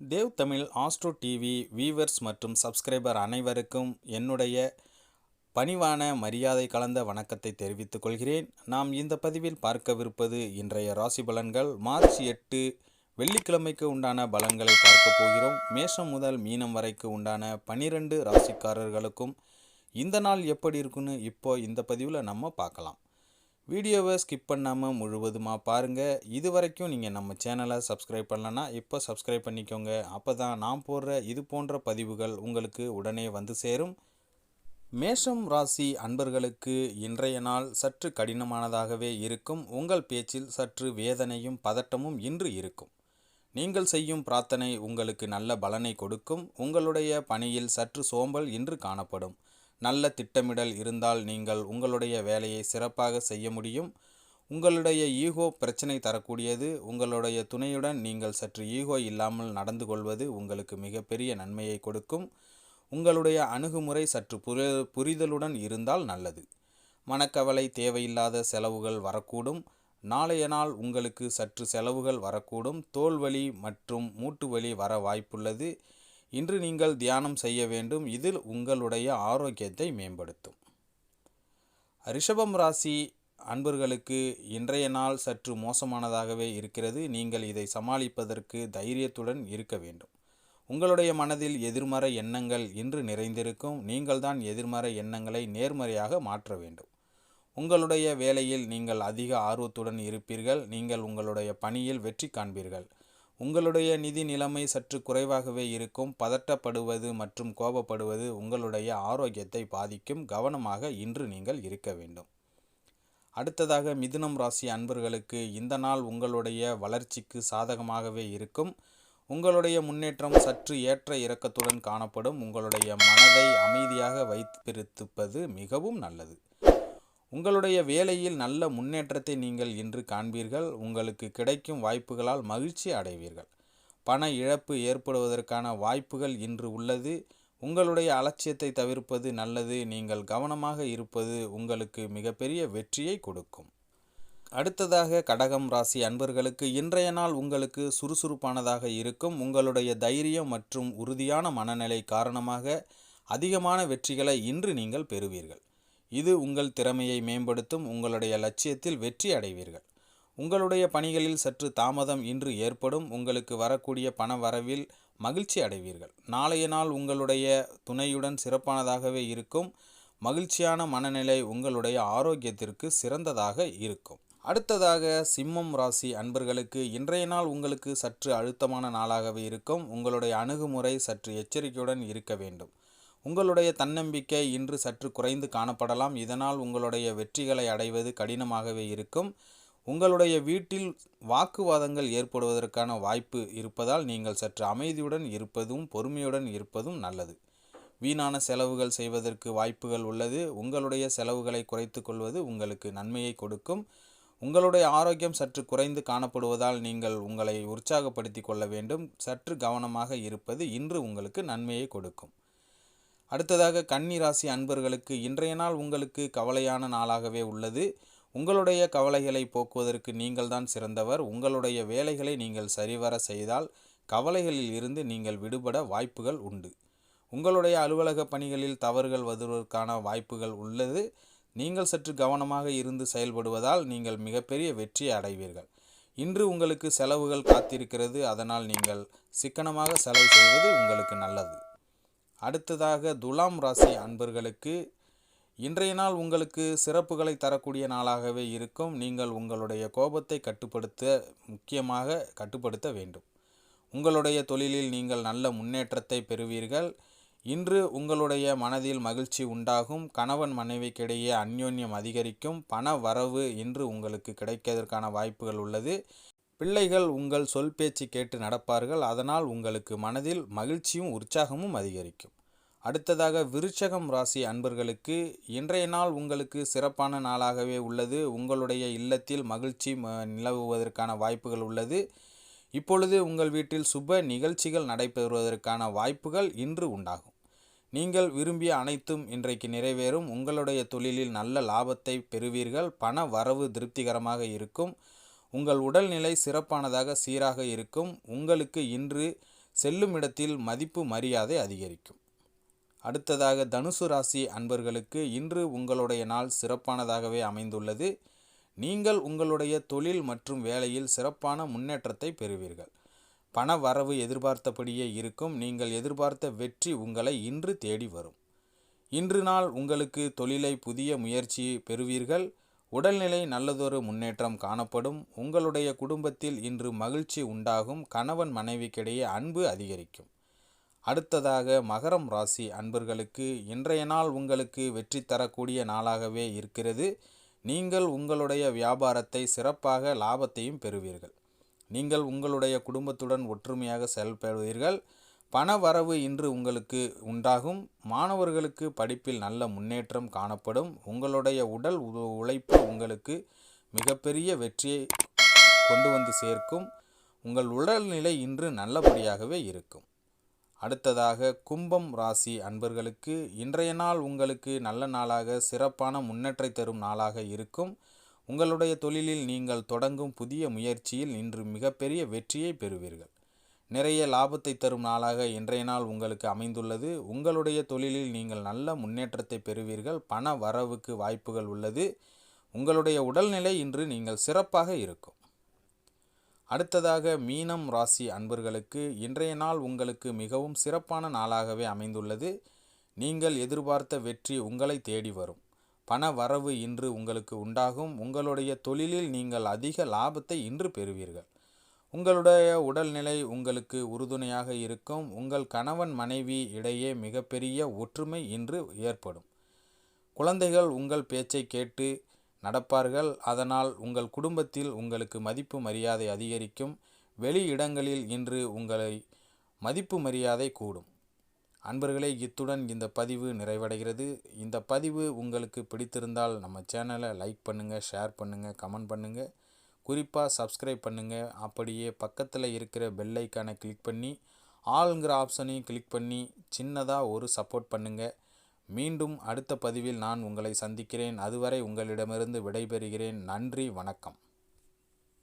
Dev Tamil Astro TV viewers மற்றும் subscriber அனைவருக்கும் என்னுடைய பணிவான மரியாதை கலந்த வணக்கத்தை தெரிவித்துக் கொள்கிறேன். நாம் இந்த பதிவில் பார்க்கவிருப்பது இன்றைய ராசி பலன்கள். மார்ச் எட்டு வெள்ளிக்கிழமைக்கு உண்டான பலன்களை பார்க்க போகிறோம். மேஷம் முதல் மீனம் வரைக்கு உண்டான பனிரெண்டு ராசிக்காரர்களுக்கும் இந்த நாள் எப்படி இருக்குன்னு இப்போ இந்த பதிவில் நம்ம பார்க்கலாம். வீடியோவை ஸ்கிப் பண்ணாமல் முழுவதுமாக பாருங்கள் இது வரைக்கும் நீங்கள் நம்ம சேனலை சப்ஸ்கிரைப் பண்ணலன்னா இப்போ சப்ஸ்கிரைப் பண்ணிக்கோங்க. அப்போ தான் நான் போடுற இது போன்ற பதிவுகள் உங்களுக்கு உடனே வந்து சேரும். மேஷம் ராசி அன்பர்களுக்கு இன்றைய நாள் சற்று கடினமானதாகவே இருக்கும். உங்கள் பேச்சில் சற்று வேதனையும் பதட்டமும் இன்று இருக்கும். நீங்கள் செய்யும் பிரார்த்தனை உங்களுக்கு நல்ல பலனை கொடுக்கும். உங்களுடைய பணியில் சற்று சோம்பல் இன்று காணப்படும். நல்ல திட்டமிடல் இருந்தால் நீங்கள் உங்களுடைய வேலையை சிறப்பாக செய்ய முடியும். உங்களுடைய ஈகோ பிரச்சனை தரக்கூடியது. உங்களுடைய துணையுடன் நீங்கள் சற்று ஈகோ இல்லாமல் நடந்து கொள்வது உங்களுக்கு மிகப்பெரிய நன்மையை கொடுக்கும். உங்களுடைய அணுகுமுறை சற்று புரி புரிதலுடன் இருந்தால் நல்லது. மனக்கவலை தேவையில்லாத செலவுகள் வரக்கூடும். நாளைய நாள் உங்களுக்கு சற்று செலவுகள் வரக்கூடும். தோல்வலி மற்றும் மூட்டு வலி வர வாய்ப்புள்ளது. இன்று நீங்கள் தியானம் செய்ய வேண்டும். இதில் உங்களுடைய ஆரோக்கியத்தை மேம்படுத்தும். ரிஷபம் ராசி அன்பர்களுக்கு இன்றைய நாள் சற்று மோசமானதாகவே இருக்கிறது. நீங்கள் இதை சமாளிப்பதற்கு தைரியத்துடன் இருக்க வேண்டும். உங்களுடைய மனதில் எதிர்மறை எண்ணங்கள் இன்று நிறைந்திருக்கும். நீங்கள்தான் எதிர்மறை எண்ணங்களை நேர்மறையாக மாற்ற வேண்டும். உங்களுடைய வேலையில் நீங்கள் அதிக ஆர்வத்துடன் இருப்பீர்கள். நீங்கள் உங்களுடைய பணியில் வெற்றி காண்பீர்கள். உங்களுடைய நிதி நிலைமை சற்று குறைவாகவே இருக்கும். பதட்டப்படுவது மற்றும் கோபப்படுவது உங்களுடைய ஆரோக்கியத்தை பாதிக்கும். கவனமாக இன்று நீங்கள் இருக்க வேண்டும். அடுத்ததாக மிதுனம் ராசி அன்பர்களுக்கு இந்த நாள் உங்களுடைய வளர்ச்சிக்கு சாதகமாகவே இருக்கும். உங்களுடைய முன்னேற்றம் சற்று ஏற்ற இறக்கத்துடன் காணப்படும். உங்களுடைய மனதை அமைதியாக வைத்திருப்பது மிகவும் நல்லது. உங்களுடைய வேலையில் நல்ல முன்னேற்றத்தை நீங்கள் இன்று காண்பீர்கள். உங்களுக்கு கிடைக்கும் வாய்ப்புகளால் மகிழ்ச்சி அடைவீர்கள். பண இழப்பு ஏற்படுவதற்கான வாய்ப்புகள் இன்று உள்ளது. உங்களுடைய அலட்சியத்தை தவிர்ப்பது நல்லது. நீங்கள் கவனமாக இருப்பது உங்களுக்கு மிகப்பெரிய வெற்றியை கொடுக்கும். அடுத்ததாக கடகம் ராசி அன்பர்களுக்கு இன்றைய நாள் உங்களுக்கு சுறுசுறுப்பானதாக இருக்கும். உங்களுடைய தைரியம் மற்றும் உறுதியான மனநிலை காரணமாக அதிகமான வெற்றிகளை இன்று நீங்கள் பெறுவீர்கள். இது உங்கள் திறமையை மேம்படுத்தும் உங்களுடைய லட்சியத்தில் வெற்றி அடைவீர்கள். உங்களுடைய பணிகளில் சற்று தாமதம் இன்று ஏற்படும் உங்களுக்கு வரக்கூடிய பண வரவில் மகிழ்ச்சி அடைவீர்கள். நாளைய நாள் உங்களுடைய துணையுடன் சிறப்பானதாகவே இருக்கும். மகிழ்ச்சியான மனநிலை உங்களுடைய ஆரோக்கியத்திற்கு சிறந்ததாக இருக்கும். அடுத்ததாக சிம்மம் ராசி அன்பர்களுக்கு இன்றைய நாள் உங்களுக்கு சற்று அழுத்தமான நாளாகவே இருக்கும். உங்களுடைய அணுகுமுறை சற்று எச்சரிக்கையுடன் இருக்க வேண்டும். உங்களுடைய தன்னம்பிக்கை இன்று சற்று குறைந்து காணப்படலாம். இதனால் உங்களுடைய வெற்றிகளை அடைவது கடினமாகவே இருக்கும். உங்களுடைய வீட்டில் வாக்குவாதங்கள் ஏற்படுவதற்கான வாய்ப்பு இருப்பதால் நீங்கள் சற்று அமைதியுடன் இருப்பதும் பொறுமையுடன் இருப்பதும் நல்லது. வீணான செலவுகள் செய்வதற்கு வாய்ப்புகள் உள்ளது. உங்களுடைய செலவுகளை குறைத்து கொள்வது உங்களுக்கு நன்மையை கொடுக்கும். உங்களுடைய ஆரோக்கியம் சற்று குறைந்து காணப்படுவதால் நீங்கள் உங்களை உற்சாகப்படுத்தி கொள்ள வேண்டும். சற்று கவனமாக இருப்பது இன்று உங்களுக்கு நன்மையை கொடுக்கும். அடுத்ததாக கன்னி ராசி அன்பர்களுக்கு இன்றைய நாள் உங்களுக்கு கவலையான நாளாகவே உள்ளது. உங்களுடைய கவலைகளை போக்குவதற்கு நீங்கள்தான் சிறந்தவர். உங்களுடைய வேலைகளை நீங்கள் சரிவர செய்தால் கவலைகளில் இருந்து நீங்கள் விடுபட வாய்ப்புகள் உண்டு. உங்களுடைய அலுவலக பணிகளில் தவறுகள் வருவதற்கான வாய்ப்புகள் உள்ளது. நீங்கள் சற்று கவனமாக இருந்து செயல்படுவதால் நீங்கள் மிகப்பெரிய வெற்றியை அடைவீர்கள். இன்று உங்களுக்கு செலவுகள் காத்திருக்கிறது. அதனால் நீங்கள் சிக்கனமாக செலவு செய்வது உங்களுக்கு நல்லது. அடுத்ததாக துலாம் ராசி அன்பர்களுக்கு இன்றைய நாள் உங்களுக்கு சிறப்புகளை தரக்கூடிய நாளாகவே இருக்கும். நீங்கள் உங்களுடைய கோபத்தை கட்டுப்படுத்த முக்கியமாக கட்டுப்படுத்த வேண்டும். உங்களுடைய தொழிலில் நீங்கள் நல்ல முன்னேற்றத்தை பெறுவீர்கள். இன்று உங்களுடைய மனதில் மகிழ்ச்சி உண்டாகும். கணவன் மனைவிக்கிடையே அந்யோன்யம் அதிகரிக்கும். பண வரவு இன்று உங்களுக்கு கிடைப்பதற்கான வாய்ப்புகள் உள்ளது. பிள்ளைகள் உங்கள் சொல் பேச்சு கேட்டு நடப்பார்கள் அதனால் உங்களுக்கு மனதில் மகிழ்ச்சியும் உற்சாகமும் அதிகரிக்கும். அடுத்ததாக விருச்சகம் ராசி அன்பர்களுக்கு இன்றைய நாள் உங்களுக்கு சிறப்பான நாளாகவே உள்ளது. உங்களுடைய இல்லத்தில் மகிழ்ச்சி நிலவுவதற்கான வாய்ப்புகள் உள்ளது. இப்பொழுது உங்கள் வீட்டில் சுப நிகழ்ச்சிகள் நடைபெறுவதற்கான வாய்ப்புகள் இன்று உண்டாகும். நீங்கள் விரும்பிய அனைத்தும் இன்றைக்கு நிறைவேறும். உங்களுடைய தொழிலில் நல்ல லாபத்தை பெறுவீர்கள். பண வரவு திருப்திகரமாக இருக்கும். உங்கள் உடல்நிலை சிறப்பானதாக சீராக இருக்கும். உங்களுக்கு இன்று செல்லும் இடத்தில் மதிப்பு மரியாதை அதிகரிக்கும். அடுத்ததாக தனுசு ராசி அன்பர்களுக்கு இன்று உங்களுடைய நாள் சிறப்பானதாகவே அமைந்துள்ளது. நீங்கள் உங்களுடைய தொழில் மற்றும் வேலையில் சிறப்பான முன்னேற்றத்தை பெறுவீர்கள். பண வரவு எதிர்பார்த்தபடியே இருக்கும். நீங்கள் எதிர்பார்த்த வெற்றி உங்களை இன்று தேடி வரும். இன்று நாள் உங்களுக்கு தொழிலை புதிய முயற்சி பெறுவீர்கள். உடல்நிலை நல்லதொரு முன்னேற்றம் காணப்படும். உங்களுடைய குடும்பத்தில் இன்று மகிழ்ச்சி உண்டாகும். கணவன் மனைவிக்கிடையே அன்பு அதிகரிக்கும். அடுத்ததாக மகரம் ராசி அன்பர்களுக்கு இன்றைய நாள் உங்களுக்கு வெற்றி தரக்கூடிய நாளாகவே இருக்கிறது. நீங்கள் உங்களுடைய வியாபாரத்தை சிறப்பாக லாபத்தையும் பெறுவீர்கள். நீங்கள் உங்களுடைய குடும்பத்துடன் ஒற்றுமையாக செயல்படுவீர்கள். பண வரவு இன்று உங்களுக்கு உண்டாகும். மாணவர்களுக்கு படிப்பில் நல்ல முன்னேற்றம் காணப்படும். உங்களுடைய உடல் உழைப்பு உங்களுக்கு மிகப்பெரிய வெற்றியை கொண்டு வந்து சேர்க்கும். உங்கள் உடல்நிலை இன்று நல்லபடியாகவே இருக்கும். அடுத்ததாக கும்பம் ராசி அன்பர்களுக்கு இன்றைய நாள் உங்களுக்கு நல்ல நாளாக சிறப்பான முன்னேற்றை தரும் நாளாக இருக்கும். உங்களுடைய தொழிலில் நீங்கள் தொடங்கும் புதிய முயற்சியில் இன்று மிகப்பெரிய வெற்றியை பெறுவீர்கள். நிறைய லாபத்தை தரும் நாளாக இன்றைய நாள் உங்களுக்கு அமைந்துள்ளது. உங்களுடைய தொழிலில் நீங்கள் நல்ல முன்னேற்றத்தை பெறுவீர்கள். பண வரவுக்கு வாய்ப்புகள் உள்ளது. உங்களுடைய உடல்நிலை இன்று நீங்கள் சிறப்பாக இருக்கும். அடுத்ததாக மீனம் ராசி அன்பர்களுக்கு இன்றைய நாள் உங்களுக்கு மிகவும் சிறப்பான நாளாகவே அமைந்துள்ளது. நீங்கள் எதிர்பார்த்த வெற்றி உங்களை தேடி வரும். பண வரவு இன்று உங்களுக்கு உண்டாகும். உங்களுடைய தொழிலில் நீங்கள் அதிக லாபத்தை இன்று பெறுவீர்கள். உங்களுடைய உடல்நிலை உங்களுக்கு உறுதுணையாக இருக்கும். உங்கள் கணவன் மனைவி இடையே மிகப்பெரிய ஒற்றுமை இன்று ஏற்படும். குழந்தைகள் உங்கள் பேச்சை கேட்டு நடப்பார்கள். அதனால் உங்கள் குடும்பத்தில் உங்களுக்கு மதிப்பு மரியாதை அதிகரிக்கும். வெளி இடங்களில் இன்று உங்களை மதிப்பு மரியாதை கூடும். அன்பர்களே இத்துடன் இந்த பதிவு நிறைவடைகிறது. இந்த பதிவு உங்களுக்கு பிடித்திருந்தால் நம்ம சேனலை லைக் பண்ணுங்கள் ஷேர் பண்ணுங்கள் கமெண்ட் பண்ணுங்கள் குறிப்பாக சப்ஸ்கிரைப் பண்ணுங்கள் அப்படியே பக்கத்தில் இருக்கிற பெல் ஐக்கானை கிளிக் பண்ணி ஆளுங்கிற ஆப்ஷனையும் கிளிக் பண்ணி சின்னதாக ஒரு சப்போர்ட் பண்ணுங்கள் மீண்டும் அடுத்த பதிவில் நான் உங்களை சந்திக்கிறேன். அதுவரை உங்களிடமிருந்து விடைபெறுகிறேன். நன்றி வணக்கம்.